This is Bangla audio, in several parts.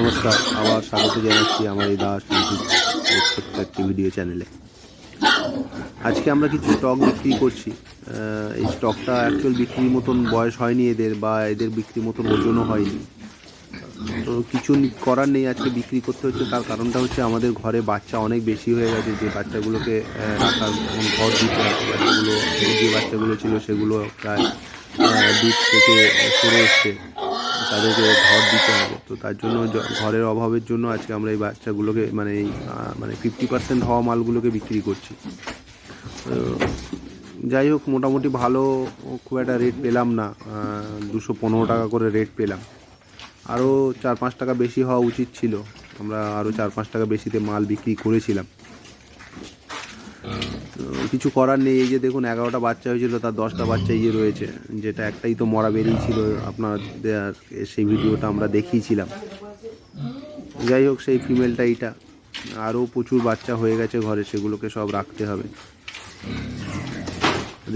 নমস্কার, আবার স্বাগত জানাচ্ছি আমার এই দাস ইউটিউব একটি ভিডিও চ্যানেলে আজকে আমরা কিছু স্টক বিক্রি করছি। এই স্টকটা অ্যাকচুয়াল বিক্রির মতন বয়স হয়নি এদের বা এদের বিক্রির মতন ওজনও হয়নি। তো কিছু করার নেই আজকে বিক্রি করতে হচ্ছে। তার কারণটা হচ্ছে আমাদের ঘরে বাচ্চা অনেক বেশি হয়ে গেছে। যে বাচ্চাগুলোকে রাখার ঘর দিতে বাচ্চাগুলো, যে বাচ্চাগুলো ছিল সেগুলো প্রায় দুধ থেকে সরে এসছে। তাদেরকে ঘর দিতে হবে। তো তার জন্য ঘরের অভাবের জন্য আজকে আমরা এই বাচ্চাগুলোকে মানে এই মানে ফিফটি পার্সেন্ট হওয়া মালগুলোকে বিক্রি করছি। যাই হোক, মোটামুটি ভালো খুব একটা রেট পেলাম না। দুশো পনেরো টাকা করে রেট পেলাম। আরও চার পাঁচ টাকা বেশি হওয়া উচিত ছিল। আমরা আরও চার পাঁচ টাকা বেশিতে মাল বিক্রি করেছিলাম। কিছু করার নেই, এই যে দেখুন এগারোটা বাচ্চা হয়েছিল, তার দশটা বাচ্চা ইয়ে রয়েছে। যেটা একটাই তো মরা বেরিয়েছিল আপনার সেই ভিডিওটা আমরা দেখিয়েছিলাম। যাই হোক, সেই ফিমেলটা এইটা। আরও প্রচুর বাচ্চা হয়ে গেছে ঘরে, সেগুলোকে সব রাখতে হবে।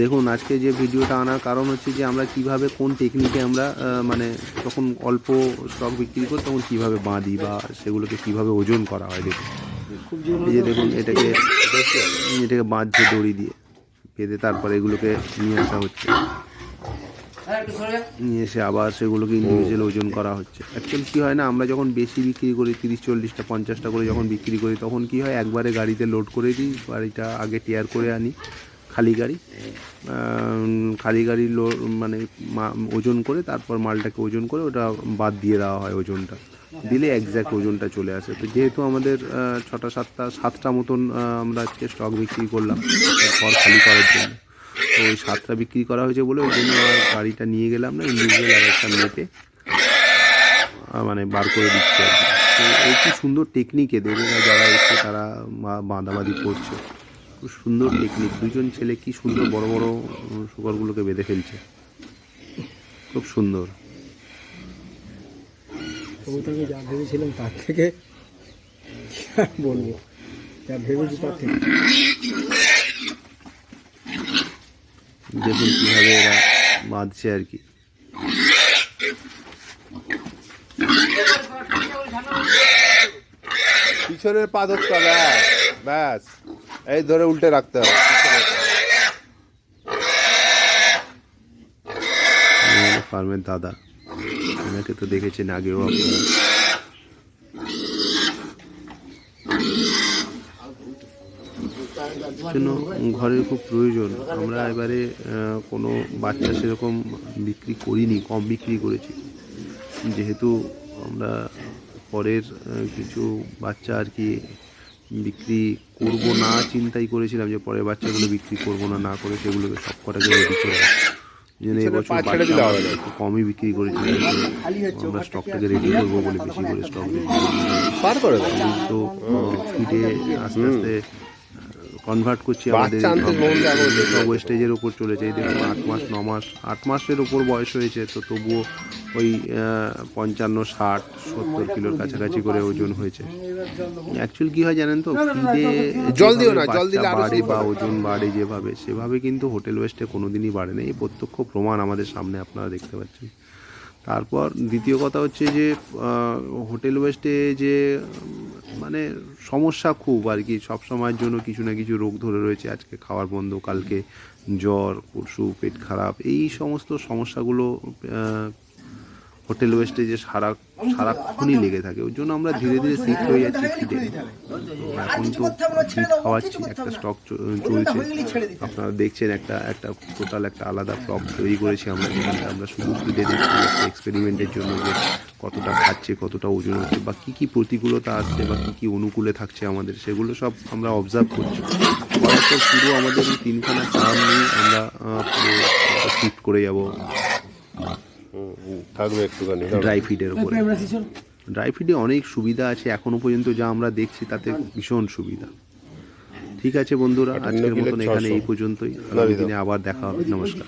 দেখুন, আজকে যে ভিডিওটা আনার কারণ হচ্ছে যে আমরা কীভাবে কোন টেকনিকে আমরা মানে যখন অল্প স্টক বিক্রি করি, তখন কীভাবে বাঁধি বা সেগুলোকে কীভাবে ওজন করা হয়, দেখুন। দেখুন, এটাকে এটাকে বাঁধছে দড়ি দিয়ে। বেঁধে তারপরে এগুলোকে নিয়ে আসা হচ্ছে। নিয়ে এসে আবার সেগুলোকে ইন্ডিভিজুয়াল ওজন করা হচ্ছে। অ্যাকচুয়ালি কী হয় না, আমরা যখন বেশি বিক্রি করি, তিরিশ, চল্লিশটা, পঞ্চাশটা করে যখন বিক্রি করি, তখন কি হয়, একবারে গাড়িতে লোড করে দিই গাড়িটা আগে টিয়ার করে আনি, খালি গাড়ি খালি গাড়ি লো মানে ওজন করে, তারপর মালটাকে ওজন করে, ওটা বাদ দিয়ে দেওয়া হয় ওজনটা। দিলে একজ্যাক্ট ওজনটা চলে আসে। তো যেহেতু আমাদের ছটা, সাতটা সাতটা মতন আমরা আজকে স্টক বিক্রি করলাম, ঘর খালি করার জন্য। তো ওই সাতটা বিক্রি করা হয়েছে বলে ওই জন্য গাড়িটা নিয়ে গেলাম না ইন্ডিভিজুয়াল আর একটা মেপে মানে বার করে দিচ্ছে আর কি। তো এই কি সুন্দর টেকনিক এদের যারা এসে তারা বাঁধাবাঁধি করছে, খুব সুন্দর টেকনিক দুজন ছেলে কি সুন্দর বড় বড় শুকরগুলোকে বেঁধে ফেলছে। খুব সুন্দর। যা ভেবেছিলাম তার থেকে বলব? যা ভেবেছি তার থেকে। দেখুন কীভাবে এরা বাঁধছে আর কি। পিছনের পা ধরতে হবে ব্যাস, ব্যাস। এই ধরে উল্টে রাখতে হবে। ফার্মের দাদা। এনাকে তো দেখেছেন আগেও আপনারা। ঘরের খুব প্রয়োজন। আমরা এবারে কোনো বাচ্চা সেরকম বিক্রি করিনি, কম বিক্রি করেছি। যেহেতু আমরা পরের কিছু বাচ্চা আর কি বিক্রি করব না, চিন্তাই করেছিলাম যে পরের বাচ্চাগুলো বিক্রি করব না না করে সেগুলোকে সব কটাকে রেডি করে। পিছনে এবছর বাচ্চা আমরা একটু কমই বিক্রি করেছি। আমরা স্টকটাকে রেডি করব বলে বেশি করে স্টক পার করে তো ফিটে আস্তে আস্তে কনভার্ট করছি আমাদের ওয়েস্টেজের উপর চলেছে। এই দেখুন আট মাস ন মাস আট মাসের উপর বয়স হয়েছে তো তবুও ওই পঞ্চান্ন ষাট সত্তর কিলোর কাছাকাছি করে ওজন হয়েছে। অ্যাকচুয়ালি কী হয় জানেন তো? ফিডে জল দিও না, জল দিলে বাড়ে বা ওজন বাড়ে যেভাবে সেভাবে কিন্তু হোটেল ওয়েস্টে কোনোদিনই বাড়ে না। এই প্রত্যক্ষ প্রমাণ আমাদের সামনে আপনারা দেখতে পাচ্ছেন। তারপর দ্বিতীয় কথা হচ্ছে যে হোটেল ওয়েস্টে যে মানে সমস্যা খুব আর কি সব সময়ের জন্য কিছু না কিছু রোগ ধরে রয়েছে। আজকে খাওয়ার বন্ধ কালকে জ্বর পরশু পেট খারাপ এই সমস্ত সমস্যাগুলো হোটেল ওয়েস্টে যে সারা, সারাক্ষণই লেগে থাকে, ওই জন্য আমরা ধীরে ধীরে শিফট হয়ে যাচ্ছি ফিডে এখন তো ফিড খাওয়াচ্ছি, একটা স্টক চলছে। আপনারা দেখছেন একটা একটা টোটাল একটা আলাদা ব্লগ তৈরি করেছি আমরা, যেখানে আমরা শুধু ফিডে দিচ্ছি এক্সপেরিমেন্টের জন্য যে কতটা খাচ্ছে, কতটা ওজন হচ্ছে, বা কী কী প্রতিকূলতা আসছে, বা কী কী অনুকূলে থাকছে আমাদের, সেগুলো সব আমরা অবজার্ভ করছি। পুরো আমাদের তিনখানা ফার্ম নিয়ে আমরা শিফট করে যাব। থাকবে একটুখানি ড্রাই ফিডের উপরে। ড্রাই ফিডে অনেক সুবিধা আছে এখনও পর্যন্ত যা আমরা দেখছি তাতে ভীষণ সুবিধা। ঠিক আছে বন্ধুরা আজকের মতন এখানে এই পর্যন্তই। আগামী দিনে আবার দেখা হবে। নমস্কার।